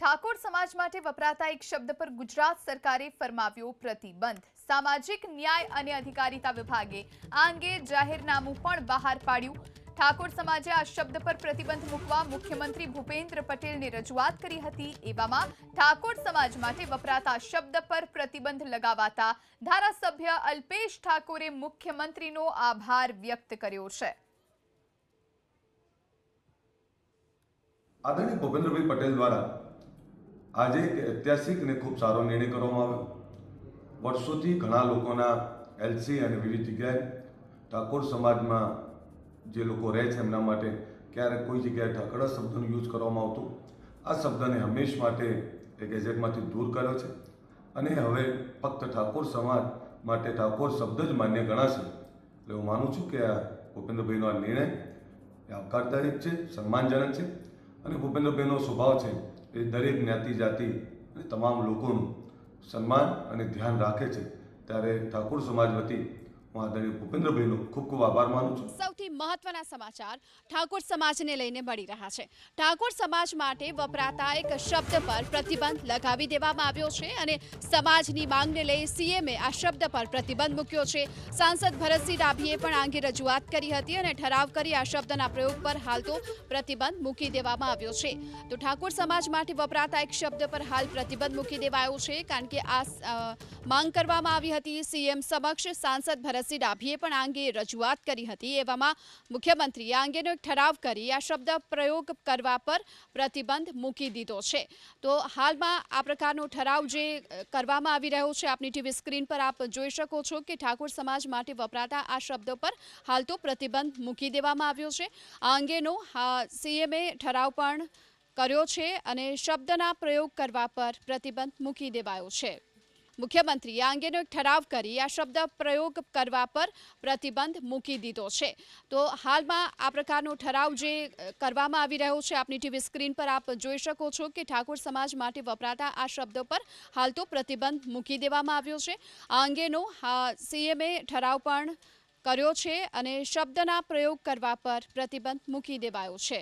ઠાકોર સમાજ માટે વપરાતા એક શબ્દ પર ગુજરાત સરકારે ફરમાવ્યો પ્રતિબંધ. સામાજિક ન્યાય અને અધિકારીતા વિભાગે આ અંગે જાહેરનામું પણ બહાર પાડ્યું. ઠાકોર સમાજે આ શબ્દ પર પ્રતિબંધ મૂકવા મુખ્યમંત્રી ભૂપેન્દ્ર પટેલને રજૂઆત કરી હતી. એવામાં ઠાકોર સમાજ માટે વપરાતા શબ્દ પર પ્રતિબંધ લગાવાતા ધારાસભ્ય અલ્પેશ ઠાકોરે મુખ્યમંત્રીનો આભાર વ્યક્ત કર્યો છે. આદરણીય ભૂપેન્દ્રભાઈ પટેલ દ્વારા આજે એક ઐતિહાસિક અને ખૂબ સારો નિર્ણય કરવામાં આવ્યો. વર્ષોથી ઘણા લોકોના એલસી અને વિવિધ જગ્યાએ ઠાકોર સમાજમાં જે લોકો રહે છે એમના માટે ક્યારેક કોઈ જગ્યાએ ઠાકડા શબ્દનો યુઝ કરવામાં આવતો, આ શબ્દને હંમેશ માટે એ ગેઝેટમાંથી દૂર કર્યો છે. અને હવે ફક્ત ઠાકોર સમાજ માટે ઠાકોર શબ્દ જ માન્ય ગણાશે એટલે હું માનું છું કે આ ભૂપેન્દ્રભાઈનો આ નિર્ણય એ આવકારદાયક છે, સન્માનજનક છે અને ભૂપેન્દ્રભાઈનો સ્વભાવ છે એ દરેક જ્ઞાતિ, જાતિ અને તમામ લોકોનું સન્માન અને ધ્યાન રાખે છે. ત્યારે ઠાકોર સમાજ વતી હું મહત્વના સમાચાર ઠાકોર સમાજને લઈને મળી રહ્યા છે. ઠાકોર સમાજ માટે વપરાતા એક શબ્દ પર પ્રતિબંધ લગાવી દેવામાં આવ્યો છે અને સમાજની માંગને લઈ સીએમએ આ શબ્દ પર પ્રતિબંધ મૂક્યો છે. સાંસદ ભરતસિંહ ડાભીએ પણ આ અંગે રજૂઆત કરી હતી અને ઠરાવ કરી આ શબ્દના પ્રયોગ પર હાલ તો પ્રતિબંધ મૂકી દેવામાં આવ્યો છે. તો ઠાકોર સમાજ માટે વપરાતા એક શબ્દ પર હાલ પ્રતિબંધ મૂકી દેવાયો છે કારણ કે આ માંગ કરવામાં આવી હતી. સીએમ સમક્ષ સાંસદ ભરતસિંહ ડાભીએ પણ આ અંગે રજૂઆત કરી હતી. એવામાં મુખ્યમંત્રીએ આ અંગેનો એક ઠરાવ કરી આ શબ્દ પ્રયોગ કરવા પર પ્રતિબંધ મૂકી દીધો છે. તો હાલમાં આ પ્રકારનો ઠરાવ જે કરવામાં આવી રહ્યો છે, આપની ટીવી સ્ક્રીન પર આપ જોઈ શકો છો કે ઠાકોર સમાજ માટે વપરાતા આ શબ્દો પર હાલ તો પ્રતિબંધ મૂકી દેવામાં આવ્યો છે. આ અંગેનો સીએમએ ઠરાવ પણ કર્યો છે અને શબ્દના પ્રયોગ કરવા પર પ્રતિબંધ મૂકી દેવાયો છે. મુખ્યમંત્રીએ આ અંગેનો એક ઠરાવ કરી આ શબ્દ પ્રયોગ કરવા પર પ્રતિબંધ મૂકી દીધો છે. તો હાલમાં આ પ્રકારનો ઠરાવ જે કરવામાં આવી રહ્યો છે, આપની ટીવી સ્ક્રીન પર આપ જોઈ શકો છો કે ઠાકોર સમાજ માટે વપરાતા આ શબ્દો પર હાલ તો પ્રતિબંધ મૂકી દેવામાં આવ્યો છે. આ અંગેનો સીએમએ ઠરાવ પણ કર્યો છે અને શબ્દના પ્રયોગ કરવા પર પ્રતિબંધ મૂકી દેવાયો છે.